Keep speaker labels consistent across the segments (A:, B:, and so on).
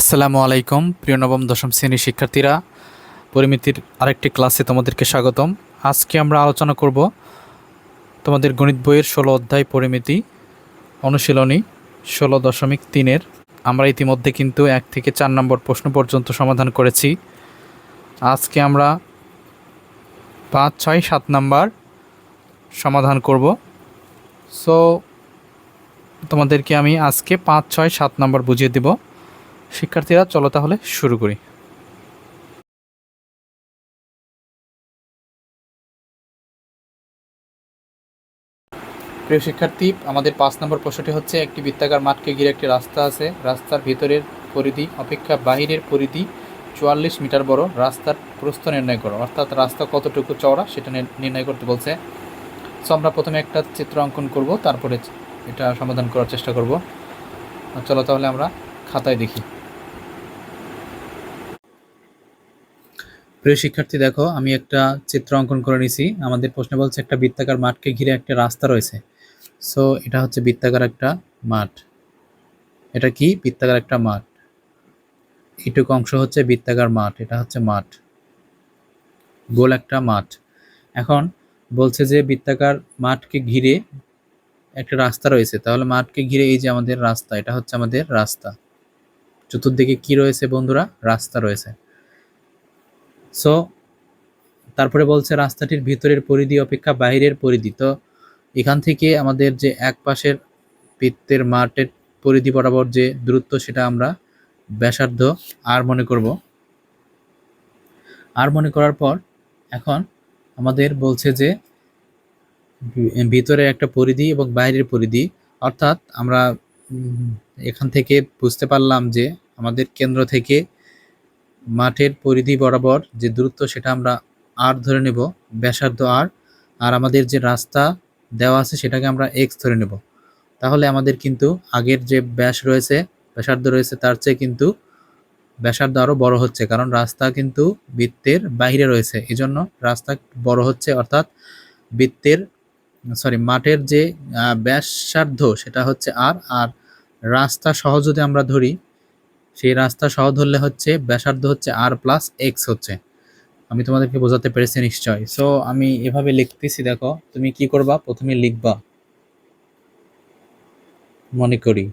A: আসসালামু আলাইকুম, প্রিয় নবম, দশম শ্রেণির শিক্ষার্থীরা। পরিমিতির আরেকটি ক্লাসে তোমাদেরকে স্বাগতম। আজকে আমরা আলোচনা করব তোমাদের গণিত বইয়ের ষোলো অধ্যায় পরিমিতি অনুশীলনী ষোলো দশমিক তিনের। আমরা ইতিমধ্যে কিন্তু এক থেকে চার নম্বর প্রশ্ন পর্যন্ত সমাধান করেছি। আজকে আমরা পাঁচ, ছয়, সাত নাম্বার সমাধান করব। সো তোমাদেরকে আমি আজকে পাঁচ, ছয়, সাত নাম্বার বুঝিয়ে দেব। শিক্ষার্থীরা, চলো তাহলে শুরু করি। প্রিয় শিক্ষার্থী, আমাদের পাঁচ নম্বর প্রশ্নটি হচ্ছে, একটি বৃত্তাকার মাঠকে ঘিরে একটি রাস্তা আছে। রাস্তার ভিতরের পরিধি, অপেক্ষা বাহিরের পরিধি চুয়াল্লিশ মিটার বড়। রাস্তার প্রস্থ নির্ণয় করো, অর্থাৎ রাস্তা কতটুকু চওড়া সেটা নির্ণয় করতে বলছে। সো আমরা প্রথমে একটা চিত্র অঙ্কন করব, তারপরে এটা সমাধান করার চেষ্টা করব। চলো তাহলে আমরা খাতায় দেখি। প্রিয় শিক্ষার্থী, দেখো, আমি একটা চিত্র অঙ্কন করে নিছি। আমাদের প্রশ্নে বলছে, একটা বৃত্তাকার মাঠকে ঘিরে একটা রাস্তা রয়েছে। সো এটা হচ্ছে বৃত্তাকার একটা মাঠ। এটা কি? বৃত্তাকার একটা মাঠ। এইটুকু অংশ হচ্ছে বৃত্তাকার মাঠ, এটা হচ্ছে মাঠ। গোল একটা মাঠ। এখন বলছে যে বৃত্তাকার মাঠকে ঘিরে একটা রাস্তা রয়েছে। তাহলে মাঠকে ঘিরে এই যে আমাদের রাস্তা, এটা হচ্ছে আমাদের রাস্তা। চতুর্দিকে কি রয়েছে বন্ধুরা? রাস্তা রয়েছে। সো, তারপরে বলছে, রাস্তাটির ভিতরের পরিধি অপেক্ষা বাইরের পরিধি। তো এখান থেকে আমাদের যে এক পাশের বৃত্তের মাঠের পরিধি বরাবর যে দূরত্ব, সেটা আমরা ব্যাসার্ধ আর মনে করব। আর মনে করার পর এখন আমাদের বলছে যে, ভিতরে একটা পরিধি এবং বাইরের পরিধি। অর্থাৎ আমরা এখান থেকে বুঝতে পারলাম যে আমাদের কেন্দ্র থেকে মাঠের পরিধি বরাবর যে দূরত্ব সেটা আমরা আর ধরে নেব, ব্যাসার্ধ আর আর আমাদের যে রাস্তা দেওয়া আছে সেটাকে আমরা এক্স ধরে নেব। তাহলে আমাদের কিন্তু আগের যে ব্যাস রয়েছে, ব্যাসার্ধ রয়েছে, তার চেয়ে কিন্তু ব্যাসার্ধ আরও বড় হচ্ছে, কারণ রাস্তা কিন্তু বৃত্তের বাইরে রয়েছে। এজন্য রাস্তা বড় হচ্ছে, অর্থাৎ বৃত্তের সরি মাঠের যে ব্যাসার্ধ সেটা হচ্ছে আর আর রাস্তা সহ যদি আমরা ধরি সেই রাস্তা সহ ধরলে হচ্ছে ব্যাসার্ধ হচ্ছে আর প্লাস এক্স হচ্ছে। আমি তোমাদেরকে বোঝাতে পেরেছি নিশ্চয়। সো আমি এভাবে লিখতেছি, দেখো, তুমি কি করবা? প্রথমে লিখবা। মনে করি।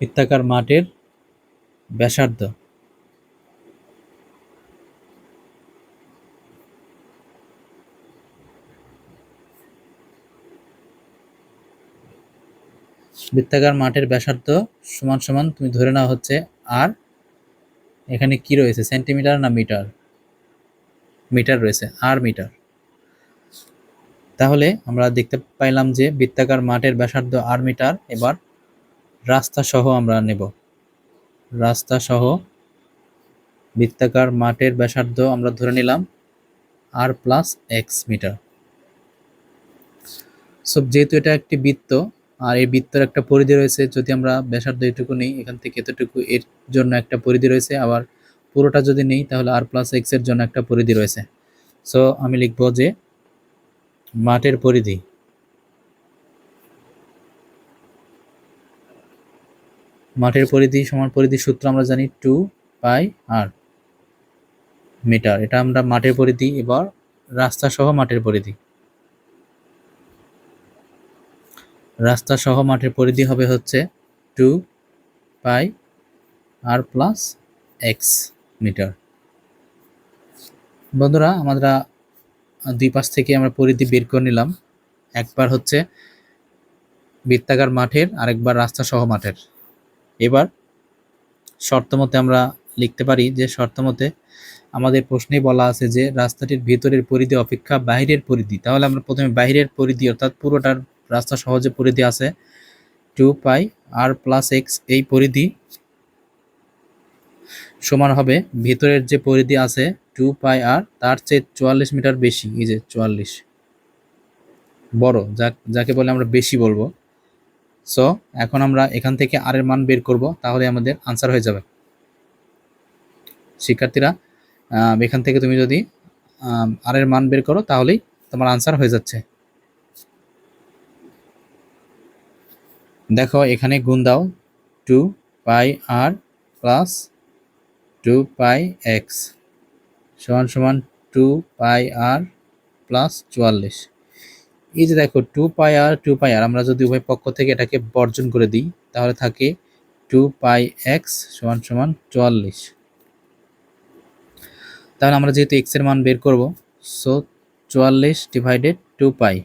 A: বৃত্তাকার মাঠের ব্যাসার্ধ। বৃত্তাকার মাঠের ব্যাসার্ধ সমান সমান তুমি ধরে নেওয়া হচ্ছে আর এখানে কি রয়েছে? সেন্টিমিটার না মিটার? মিটার রয়েছে আর মিটার। তাহলে আমরা দেখতে পাইলাম যে বৃত্তাকার মাঠের ব্যাসার্ধ আর মিটার, এবার রাস্তা সহ আমরা নেব। রাস্তা সহ বৃত্তাকার মাঠের ব্যাসার্ধ আমরা ধরে নিলাম আর প্লাস এক্স মিটার। সব যেহেতু এটা একটি বৃত্ত আর এই বৃত্তর একটা পরিধি রয়েছে, যদি আমরা ব্যাসার্ধ এটুকু নেই, এখান থেকে এতটুকু এর জন্য একটা পরিধি রয়েছে, আবার পুরোটা যদি নেই, তাহলে আর প্লাস এক্সের জন্য একটা পরিধি রয়েছে। সো আমি লিখব যে মাঠের পরিধি মাঠের পরিধি সমান পরিধি সূত্র আমরা জানি টু পাই আর মিটার এটা আমরা মাঠের পরিধি, এবার রাস্তা সহ মাঠের পরিধি। রাস্তা সহ মাঠের পরিধি হবে হচ্ছে two pi r plus x metre. বন্ধুরা, আমরা দুই পাশ থেকে আমরা পরিধি বের করে নিলাম। একবার হচ্ছে বৃত্তাকার মাঠের, আরেকবার রাস্তা সহ মাঠের। এবার শর্ত মতে আমরা লিখতে পারি যে শর্ত মতে আমাদের প্রশ্নে বলা আছে যে রাস্তাটির ভেতরের পরিধি অপেক্ষা বাইরের পরিধি। তাহলে আমরা প্রথমে বাইরের পরিধি অর্থাৎ পুরোটার রাস্তা সহজে পরিধি আছে। Two pi r plus x এই পরিধি সমান হবে। ভিতরের যে পরিধি আছে টু পাই আর তার চেয়ে চুয়াল্লিশ মিটার বেশি, এই যে চুয়াল্লিশ। বড় যা যাকে বলে আমরা বেশি বলব। সো এখন আমরা এখান থেকে আর এর মান বের করব, তাহলে আমাদের আনসার হয়ে যাবে। শিক্ষার্থীরা এখান থেকে তুমি যদি আর এর মান বের করো, তাহলেই তোমার আনসার হয়ে যাচ্ছে। দেখো, এখানে গুণ দাও। Two pi r plus two pi x সমান সমান টু পাই আর প্লাস চুয়াল্লিশ। এই যে দেখো, টু পাই আর, টু পাই আর, আমরা যদি উভয় পক্ষ থেকে এটাকে বর্জন করে দিই, তাহলে থাকে টু পাই এক্স সমান সমান চুয়াল্লিশ। তাহলে আমরা যেহেতু এক্সের মান বের করব, সো চুয়াল্লিশ ডিভাইডেড টু পাই,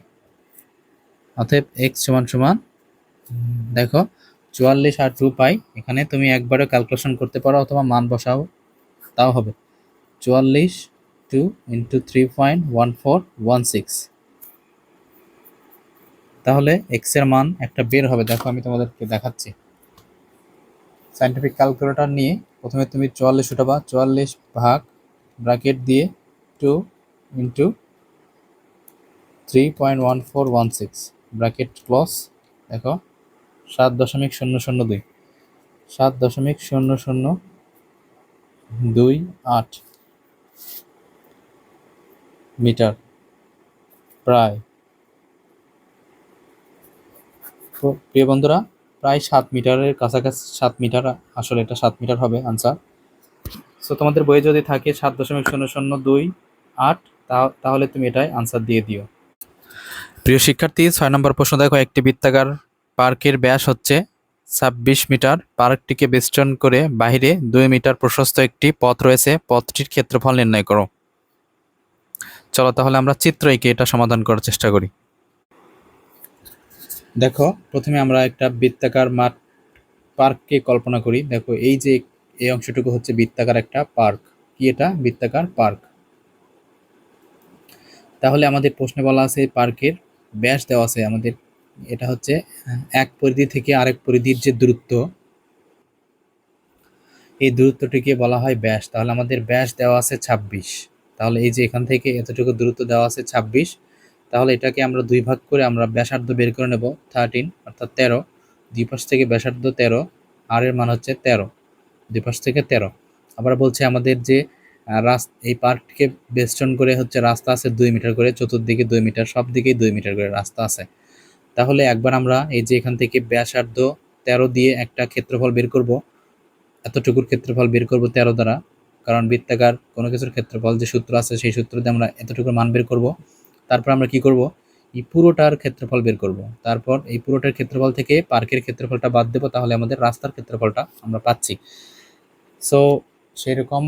A: অতএব এক্স সমান সমান দেখো, চুয়াল্লিশ আর টু পাই। এখানে তুমি একবারে ক্যালকুলেশন করতে পারো অথবা মান বসাও। তাও হবে। চুয়াল্লিশ two into three point one four one six তাহলে এক্সের মান একটা বের হবে। দেখো, আমি তোমাদেরকে দেখাচ্ছি। সাইন্টিফিক ক্যালকুলেটর নিয়ে প্রথমে তুমি চুয়াল্লিশ উঠাবা। চুয়াল্লিশ ভাগ ব্র্যাকেট দিয়ে two into three point one four one six bracket close দেখো। সাত দশমিক শূন্য শূন্য দুই। সাত দশমিক শূন্য শূন্য দুই আট মিটার প্রায়। প্রিয় বন্ধুরা, প্রায় সাত মিটারের কাছাকাছি সাত মিটার, আসলে এটা সাত মিটার হবে আনসার। সো তোমাদের বইয়ে যদি থাকে সাত দশমিক শূন্য শূন্য দুই আট তাহলে তুমি এটাই আনসার দিয়ে দিও। প্রিয় শিক্ষার্থী, ছয় নম্বর প্রশ্ন দেখো, একটি বৃত্তাকার পার্কের ব্যাস হচ্ছে ছাব্বিশ মিটার। পার্কটিকে বেষ্টন করে বাইরে দুই মিটার প্রশস্ত একটি পথ রয়েছে। পথটির ক্ষেত্রফল নির্ণয় করো। চলো তাহলে আমরা চিত্র এঁকে এটা সমাধান করার চেষ্টা করি। দেখো, প্রথমে আমরা একটা বৃত্তাকার মাঠ পার্ককে কল্পনা করি। দেখো, এই যে এই অংশটুকু হচ্ছে বৃত্তাকার একটা পার্ক। কি এটা? বৃত্তাকার পার্ক। তাহলে আমাদের প্রশ্নে বলা আছে পার্কের ব্যাস দেওয়া আছে আমাদের এটা হচ্ছে, এক পরিধি থেকে আরেক পরিধির যে দূরত্ব, এই দূরত্বটিকে বলা হয় ব্যাস। তাহলে আমাদের ব্যাস দেওয়া আছে ছাব্বিশ। তাহলে এই যে এখান থেকে এতটুকু দূরত্ব দেওয়া আছে ছাব্বিশ, তাহলে এটাকে আমরা দুই ভাগ করে আমরা ব্যাসার্ধ বের করে নেব থার্টিন অর্থাৎ তেরো। দুই পাশ থেকে ব্যাসার্ধ তেরো আর এর মান হচ্ছে তেরো। দুই পাশ থেকে তেরো। আবার বলছে আমাদের যে রাস্তা এই পার্কটিকে বেষ্টন করে হচ্ছে রাস্তা আছে দুই মিটার করে, চতুর্দিকে দুই মিটার সব দিকেই দুই মিটার করে রাস্তা আছে। তাহলে একবার আমরা এই যে এখান থেকে ব্যাসার্ধ তেরো দিয়ে একটা ক্ষেত্রফল বের করব। এতটুকুর ক্ষেত্রফল বের করব তেরো দ্বারা, কারণ বৃত্তাকার কোনো কিছুর ক্ষেত্রফল যে সূত্র আছে সেই সূত্র দিয়ে আমরা এতটুকুর মান বের করব। তারপর আমরা কি করব? এই পুরোটার ক্ষেত্রফল বের করব। তারপর এই পুরোটার ক্ষেত্রফল থেকে পার্কের ক্ষেত্রফলটা বাদ দেবো, তাহলে আমাদের রাস্তার ক্ষেত্রফলটা আমরা পাচ্ছি। সো সেই রকম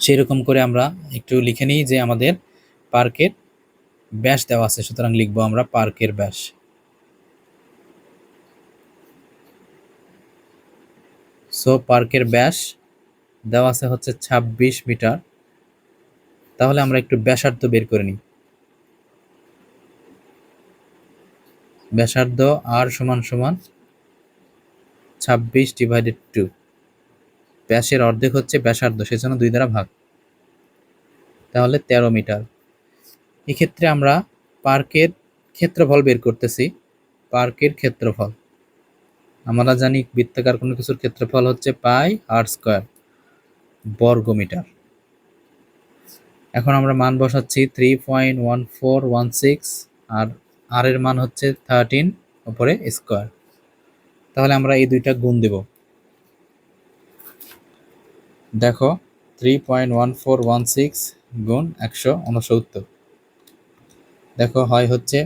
A: সেই রকম করে আমরা একটু লিখে নিই যে আমাদের পার্কের ব্যাস দেওয়া আছে, সুতরাং লিখব আমরা পার্কের ব্যাস। সো পার্কের ব্যাস দেওয়া আছে হচ্ছে ২৬ মিটার। তাহলে আমরা একটু ব্যাসার্ধ বের করে নিই। ব্যাসার্ধ আর সমান সমান ছাব্বিশ ডিভাইডেড টু ব্যাসের অর্ধেক হচ্ছে ব্যাসার্ধ, সেজন্য দুই দ্বারা ভাগ। তাহলে তেরো মিটার। এক্ষেত্রে আমরা পার্কের ক্ষেত্রফল বের করতেছি। পার্কের ক্ষেত্রফল। আমরা জানি বৃত্তাকার কোনো কিছুর ক্ষেত্রফল হচ্ছে পাই আর স্কোয়ার বর্গ মিটার এখন আমরা মান বসাচ্ছি three point one four one six আর আর এর মান হচ্ছে থার্টিন ওপরে স্কোয়ার। তাহলে আমরা এই দুইটা গুণ দেব। দেখো three point one four one six গুণ একশো উনসত্তর। দেখো, হয় হচ্ছে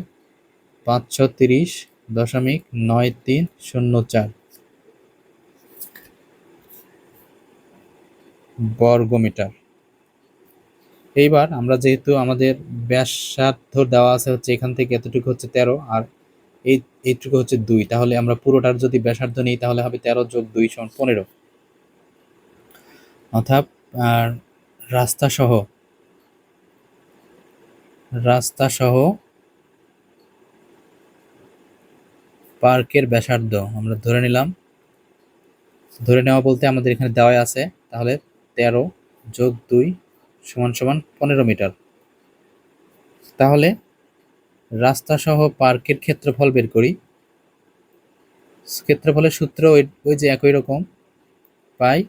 A: পাঁচশো তিরিশ দশমিক নয় তিন শূন্য চার বর্গমিটার। এইবার আমরা যেহেতু আমাদের ব্যাসার্ধ দেওয়া আছে হচ্ছে এখান থেকে এতটুকু হচ্ছে তেরো, আর এই, এইটুকু হচ্ছে দুই, তাহলে আমরা পুরোটার যদি ব্যাসার্ধ নিই তাহলে হবে তেরো যোগ দুই সমান পনেরো। অর্থাৎ রাস্তা সহ রাস্তা সহ পার্কের ব্যাসার্ধ আমরা ধরে নিলাম। ধরে নেওয়া বলতে আমাদের এখানে দেওয়া আছে। তাহলে তেরো যোগ দুই সমান সমান পনেরো মিটার। তাহলে রাস্তা সহ পার্কের ক্ষেত্রফল বের করি। ক্ষেত্রফলের সূত্র ওই যে একই রকম। Pi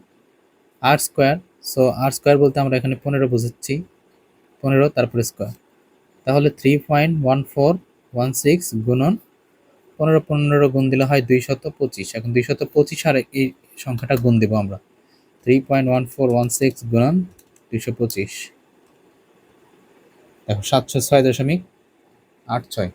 A: r square. So r square বলতে আমরা এখানে পনেরো বুঝাচ্ছি। পনেরো, তারপরে স্কোয়ার। তাহলে three point one four one six গুণন পনেরো পনেরো গুণ দিলে হয় দুইশত পঁচিশ। এখন দুইশত পঁচিশ আর এই সংখ্যাটা গুণ দেবো আমরা। Three point one four one six গুণন দুইশো পঁচিশ। দেখো, সাতশো ছয় দশমিক আট ছয়।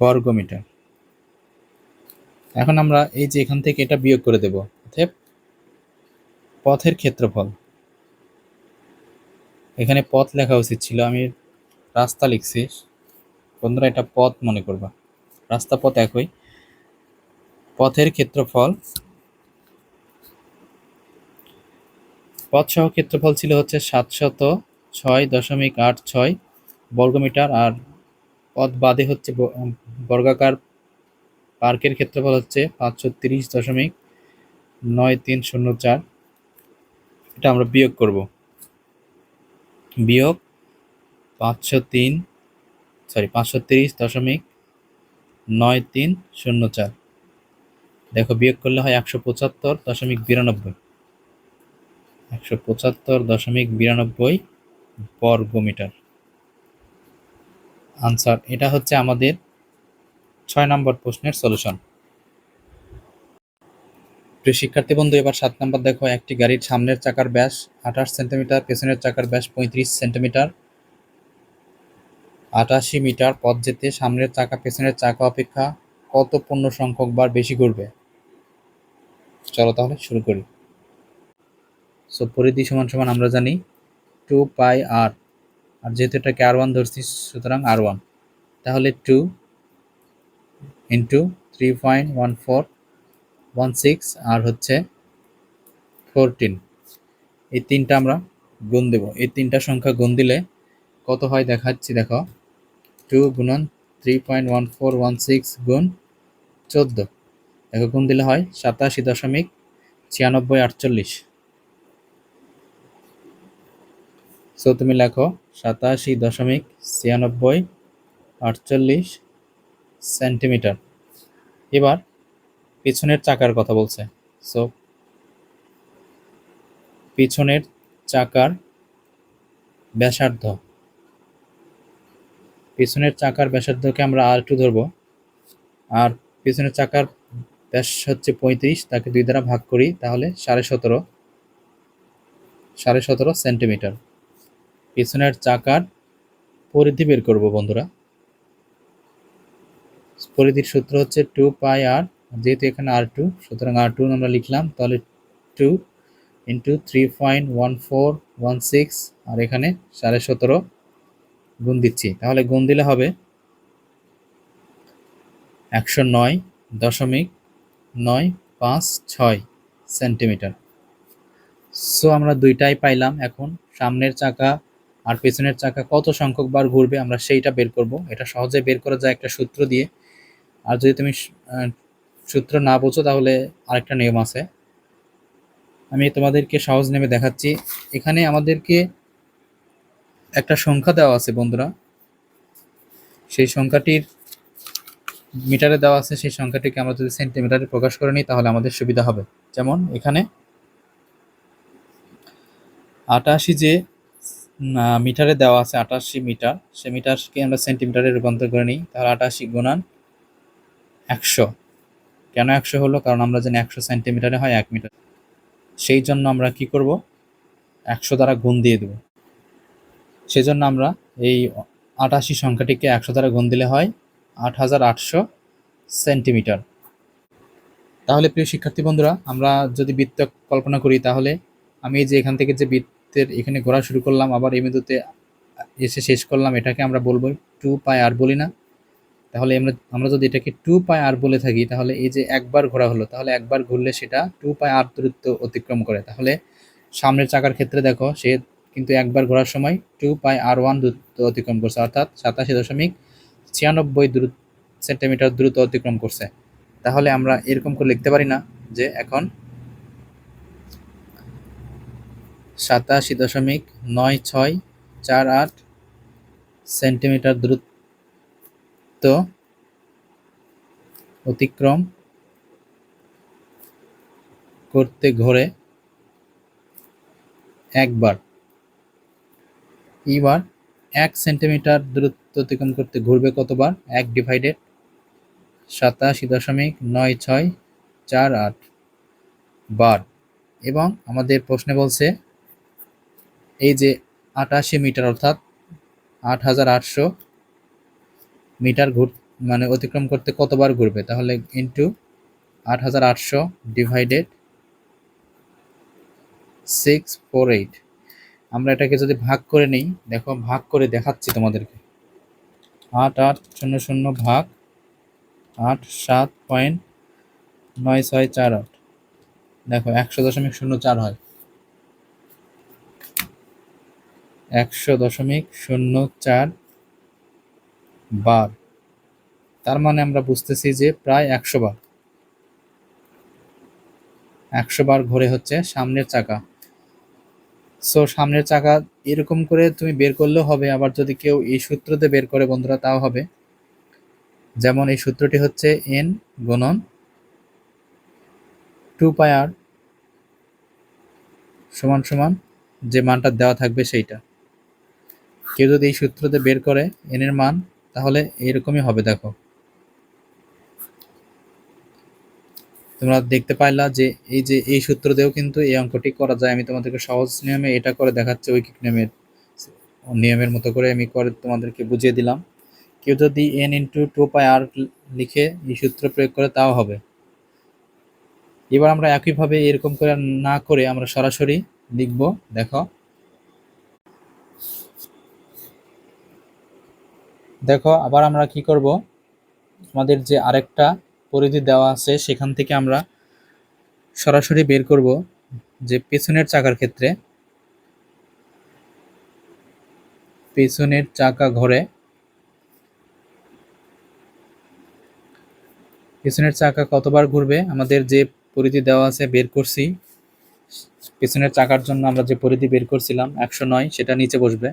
A: বর্গমিটার। এখন আমরা এই যে এখান থেকে এটা বিয়োগ করে দেব, অতএব পথের ক্ষেত্রফল। এখানে পথ লেখা উচিত ছিল, আমি রাস্তা লিখছি। বন্ধুরা, এটা পথ মনে করবা। রাস্তা পথ একই। পথের ক্ষেত্রফল পথ সহ ক্ষেত্রফল ছিল হচ্ছে সাতশত ছয় দশমিক আট ছয় বর্গমিটার, আর পথ বাদে হচ্ছে বর্গাকার পার্কের ক্ষেত্রফল হচ্ছে পাঁচশো তিরিশ দশমিক নয় তিন শূন্য চার। এটা আমরা বিয়োগ করব। বিয়োগ পাঁচশো তিন সরি পাঁচশো তিরিশ দশমিক নয় তিন শূন্য চার। দেখো, বিয়োগ করলে হয় একশো পঁচাত্তর দশমিক বিরানব্বই। একশো পঁচাত্তর দশমিক বিরানব্বই বর্গমিটার। আনসার, এটা হচ্ছে আমাদের ছয় নম্বর প্রশ্নের সলিউশন প্রিয় শিক্ষার্থী বন্ধু, এবার সাত নম্বর দেখো, একটি গাড়ির সামনের চাকার ব্যাস আঠাশ সেন্টিমিটার, পেছনের চাকার ব্যাস পঁয়ত্রিশ সেন্টিমিটার। আটাশি মিটার পথ যেতে সামনের চাকা, পেছনের চাকা অপেক্ষা কত পূর্ণ সংখ্যক বার বেশি ঘুরবে? চলো তাহলে শুরু করি। সো পরিধি সমান সমান আমরা জানি টু পাই আর আর যেহেতু এটাকে আর ওয়ান ধরছি, সুতরাং আর ওয়ান তাহলে two into three point one four one six r হচ্ছে ফোরটিন এই তিনটা আমরা গুণ দেব। এই তিনটা সংখ্যা গুণ দিলে কত হয় দেখাচ্ছি, দেখো। টু গুণন three point one four one six গুণ চোদ্দ। দেখো, গুণ দিলে হয় সাতাশি দশমিক ছিয়ানব্বই আটচল্লিশ। সো তুমি লেখো সাতাশি দশমিক ছিয়ানব্বই আটচল্লিশ সেন্টিমিটার। এবার পিছনের চাকার কথা বলছে। সো পিছনের চাকার ব্যাসার্ধ। পিছনের চাকার ব্যাসার্ধকে আমরা আর টু ধরবো। আর পিছনের চাকার ব্যাস হচ্ছে পঁয়ত্রিশ, তাকে দুই দ্বারা ভাগ করি, তাহলে সাড়ে সতেরো। সাড়ে সতেরো সেন্টিমিটার। পিছনের চাকার পরিধি বের করব বন্ধুরা। পরিধির সূত্র হচ্ছে টু পাই আর যেহেতু এখানে আর টু সুতরাং আর টু আমরা লিখলাম, তাহলে two into three point one four one six r এখানে সাড়ে সতেরো গুণ দিচ্ছি। তাহলে গুণ দিলে হবে একশো নয় দশমিক নয় পাঁচ ছয় সেন্টিমিটার। সো আমরা দুইটাই পাইলাম এখন। সামনের চাকা আর পেছনের চাকা কত সংখ্যক বার ঘুরবে আমরা সেইটা বের করব। এটা সহজে বের করা যায় একটা সূত্র দিয়ে। আর যদি তুমি সূত্র না বোঝো, তাহলে আরেকটা নিয়ম আছে। আমি তোমাদেরকে সহজ নেমে দেখাচ্ছি। এখানে আমাদেরকে একটা সংখ্যা দেওয়া আছে, বন্ধুরা। সেই সংখ্যাটির মিটারে দেওয়া আছে, সেই সংখ্যাটিকে আমরা যদি সেন্টিমিটারে প্রকাশ করে নিই, তাহলে আমাদের সুবিধা হবে। যেমন এখানে আটাশি যে মিটারে দেওয়া আছে, আটাশি মিটার, সে মিটারকে আমরা সেন্টিমিটারে রূপান্তর করে নিই। তাহলে আটাশি গুণান একশো। কেন একশো হলো? কারণ আমরা জানি একশো সেন্টিমিটারে হয় এক মিটার। সেই জন্য আমরা কি করব? একশো দ্বারা গুণ দিয়ে দেব। সেই জন্য আমরা এই আটাশি সংখ্যাটিকে একশো দ্বারা গুণ দিলে হয় আট হাজার আটশো সেন্টিমিটার। তাহলে প্রিয় শিক্ষার্থী বন্ধুরা, আমরা যদি বৃত্ত কল্পনা করি, তাহলে আমি যে এখান থেকে যে বৃত্তের এখানে ঘোরা শুরু করলাম, আবার এই বিন্দুতে এসে শেষ করলাম, এটাকে আমরা বলব টু পাই আর বলি না। তাহলে আমরা আমরা যদি এটাকে টু পাই আর বলে থাকি, তাহলে এই যে একবার ঘোরা হলো, তাহলে একবার ঘুরলে সেটা টু পাই আর দূরত্ব অতিক্রম করে। তাহলে সামনের চাকার ক্ষেত্রে দেখো, সে কিন্তু একবার ঘোরার সময় টু পাই আর ওয়ান দূরত্ব অতিক্রম করছে, অর্থাৎ সাতাশি দশমিক ছিয়ানব্বই দূর সেন্টিমিটার দ্রুত অতিক্রম করছে। তাহলে আমরা এরকম করে লিখতে পারি না যে এখন সাতাশি দশমিক নয় ছয় চার আট সেন্টিমিটার দূরত্ব অতিক্রম করতে ঘোরে একবার। এবার এক সেন্টিমিটার দূরত্ব অতিক্রম করতে ঘুরবে কতবার? এক ডিভাইডেড সাতাশি দশমিক নয় ছয় চার আট বার। এবং আমাদের প্রশ্নে বলছে, এই যে আটাশি মিটার অর্থাৎ আট হাজার আটশো মিটার ঘুর মানে অতিক্রম করতে কতবার ঘুরবে? তাহলে ইন্টু আট হাজার আটশো ডিভাইডেড সিক্স ফোর এইট আমরা এটাকে যদি ভাগ করে নিই, দেখো ভাগ করে দেখাচ্ছি তোমাদেরকে। আট আট শূন্য শূন্য ভাগ আট সাত পয়েন্ট নয় ছয় চার আট। দেখো একশো দশমিক শূন্য চার হয়। একশো দশমিক শূন্য চার বার। তার মানে আমরা বুঝতেছি যে প্রায় একশো বার। একশো বার ঘুরে হচ্ছে সামনের চাকা। সো সামনের চাকা এরকম করে তুমি বের করলেও হবে, আবার যদি কেউ এই সূত্রতে বের করে বন্ধুরা, তাও হবে। যেমন এই সূত্রটি হচ্ছে এন গুণন টু পাই আর সমান সমান যে মানটা দেওয়া থাকবে সেইটা। কেউ যদি এই সূত্রতে বের করে এন এর মান তাহলে এরকমই হবে, দেখো। তোমরা দেখতে পাইলা যে এই যে এই সূত্র দিয়েও কিন্তু এই অঙ্কটি করা যায়। আমি তোমাদেরকে সহজ নিয়মে এটা করে দেখাচ্ছি, ঐকিক নিয়মের নিয়মের মতো করে আমি করে তোমাদেরকে বুঝিয়ে দিলাম। কেউ যদি n into two pi r লিখে এই সূত্র প্রয়োগ করে, তাও হবে। এবার আমরা একইভাবে এরকম করে না করে আমরা সরাসরি লিখব, দেখো। দেখো, আবার আমরা কি করব? আমাদের যে আরেকটা পরিধি দেওয়া আছে, সেখান থেকে আমরা সরাসরি বের করব যে পেছনের চাকার ক্ষেত্রে। পেছনের চাকা ঘরে, পেছনের চাকা কতবার ঘুরবে? আমাদের যে পরিধি দেওয়া আছে, বের করছি। পেছনের চাকার জন্য আমরা যে পরিধি বের করছিলাম, একশো নয়, সেটা নিচে বসবে।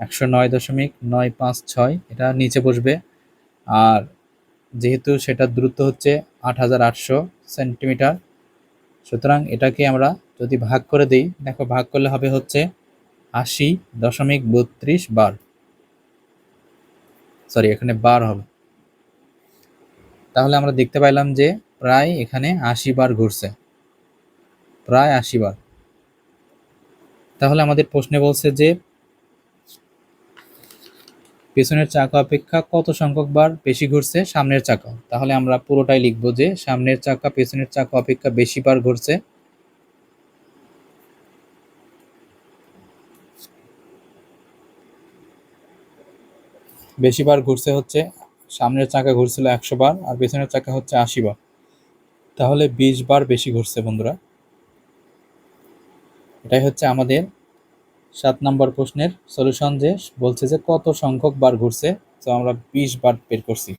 A: একশো নয় দশমিক নয় পাঁচ ছয়, এটা নিচে বসবে। আর যেহেতু সেটার দূরত্ব হচ্ছে আট হাজার আটশো সেন্টিমিটার, সুতরাং এটাকে আমরা যদি ভাগ করে দিই, দেখো ভাগ করলে হবে হচ্ছে আশি দশমিক বত্রিশ বার। সরি এখানে বার হবে। তাহলে আমরা দেখতে পাইলাম যে প্রায় এখানে আশি বার ঘুরছে। প্রায় আশি বার। তাহলে আমাদের প্রশ্নে বলছে যে পেছনের চাকা অপেক্ষা কত সংখ্যক বার বেশি ঘুরছে? সামনের চাকা। তাহলে আমরা পুরোটাই লিখব যে সামনের চাকা, পেছনের চাকা অপেক্ষা বেশি বার ঘুরছে। বেশি বার ঘুরছে হচ্ছে, সামনের চাকা ঘুরছিল একশো বার আর পেছনের চাকা হচ্ছে আশি বার। তাহলে বিশ বার বেশি ঘুরছে বন্ধুরা। এটাই হচ্ছে আমাদের সাত নম্বর প্রশ্নের সলিউশন যে বলছে যে কত সংখ্যক বার ঘুরছে, তো আমরা বিশ বার বের করছি।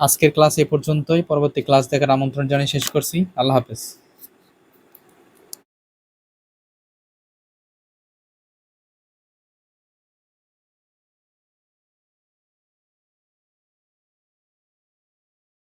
A: আজকের ক্লাস এ পর্যন্তই, পরবর্তী ক্লাস দেখার আমন্ত্রণ জানিয়ে শেষ করছি। আল্লাহ হাফেজ।